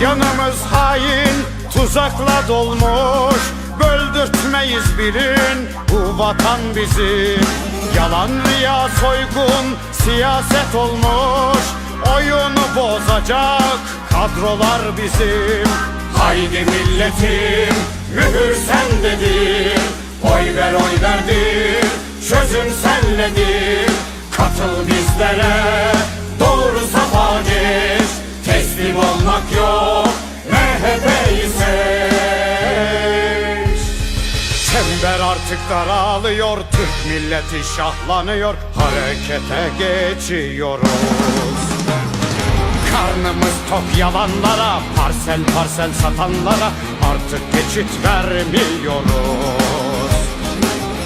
Canımız hain tuzakla dolmuş. Böldürtmeyiz bilin bu vatan bizim. Yalan riya soygun siyaset olmuş. Oyunu bozacak kadrolar bizim. Haydi milletim mühür sendedir Oy ver oy verdir çözüm senledir Katıl bizlere artık daralıyor Türk milleti şahlanıyor Harekete geçiyoruz. Karnımız tok yalanlara Parsel parsel satanlara Artık geçit vermiyoruz.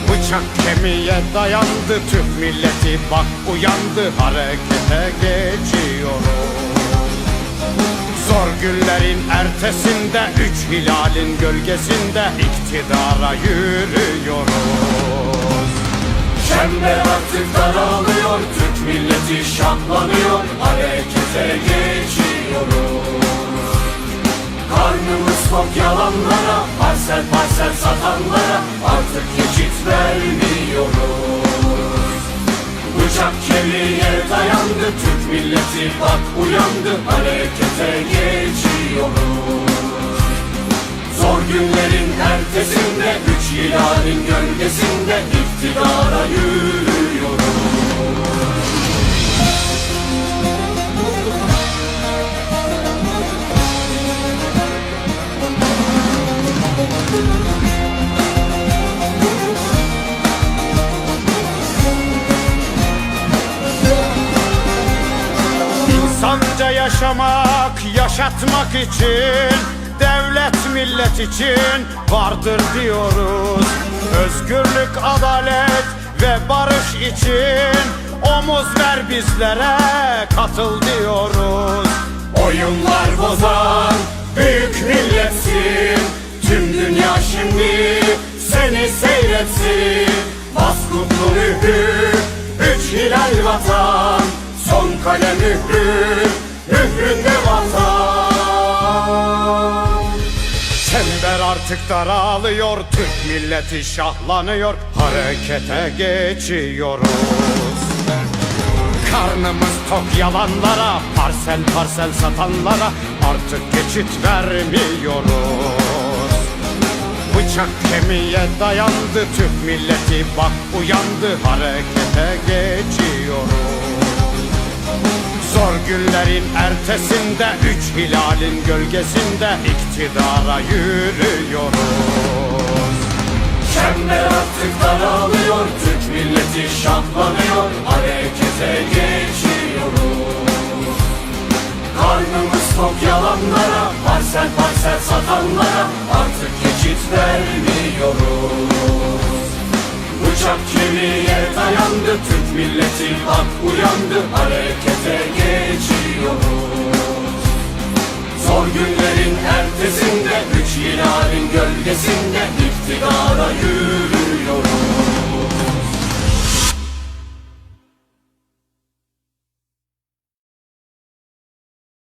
Bıçak kemiğe dayandı Türk milleti bak uyandı Harekete geçiyoruz Zor günlerin ertesinde Üç hilalin gölgesinde iktidara yürüyoruz. Çember artık daralıyor Türk milleti şahlanıyor Harekete geçiyoruz. Karnımız tok yalanlara Parsel parsel satanlara Artık geçit vermiyoruz. Bıçak kemiğe Türk milleti bak uyandı Harekete geçiyoruz. Zor günlerin ertesinde Üç hilalin gölgesinde iktidara yürüyoruz İnsanca yaşamak, yaşatmak için Devlet millet için vardır diyoruz. Özgürlük, adalet ve barış için Omuz ver bizlere, katıl diyoruz. Oyunlar bozan büyük milletsin. Tüm dünya şimdi seni seyretsin. Bas kutlu mühür, üç hilal vatan. Son kale mührü, Artık daralıyor, Türk milleti şahlanıyor Harekete geçiyoruz. Karnımız tok yalanlara, parsel parsel satanlara Artık geçit vermiyoruz. Bıçak kemiğe dayandı Türk milleti bak uyandı harekete geçiyoruz Zor günlerin ertesinde Üç hilalin gölgesinde iktidara yürüyoruz. Çember artık daralıyor Türk milleti şahlanıyor Harekete geçiyoruz. Karnımız tok yalanlara Parsel parsel satanlara Artık geçit vermiyoruz. Bıçak kemiğe dayandı Türk milleti bak uyandı Harekete geçiyoruz hilalin gölgesinde iktidara yürüyoruz